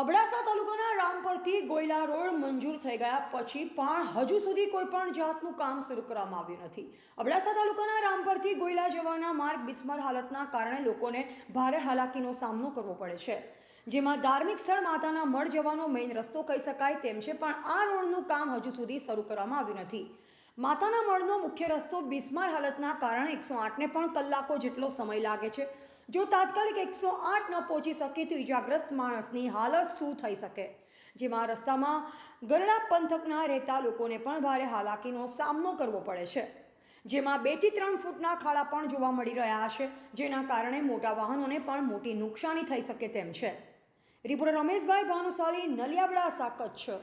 અબડાસા તાલુકાના રામપરથી ગોયલા રોડ મંજૂર થઈ ગયા પછી પણ હજુ સુધી કોઈ પણ જાતનું કામ શરૂ કરવામાં આવ્યું નથી. અબડાસા તાલુકાના રામપરથી ગોયલા જવાના માર્ગ બિસ્માર હાલતના કારણે લોકોને ભારે હાલાકીનો સામનો કરવો પડે છે. જેમાં ધાર્મિક સ્થળ માતાના મઢ જવાનો મેઇન રસ્તો કહી શકાય તેમ છે, પણ આ રોડનું કામ હજુ સુધી શરૂ કરવામાં આવ્યું નથી. માતાના મળનો મુખ્ય રસ્તો બિસ્માર હાલતના કારણે એકસો આઠને પણ કલાકો જેટલો સમય લાગે છે. જો તાત્કાલિક એકસો આઠ ન પહોંચી શકે તો ઇજાગ્રસ્ત માણસની હાલત શું થઈ શકે? જેમાં રસ્તામાં ગરડા પંથકના રહેતા લોકોને પણ ભારે હાલાકીનો સામનો કરવો પડે છે. જેમાં બેથી ત્રણ ફૂટના ખાડા પણ જોવા મળી રહ્યા છે, જેના કારણે મોટા વાહનોને પણ મોટી નુકસાની થઈ શકે તેમ છે. રિપોર્ટર રમેશભાઈ ભાનુશાલી, નલિયાબડા કચ્છ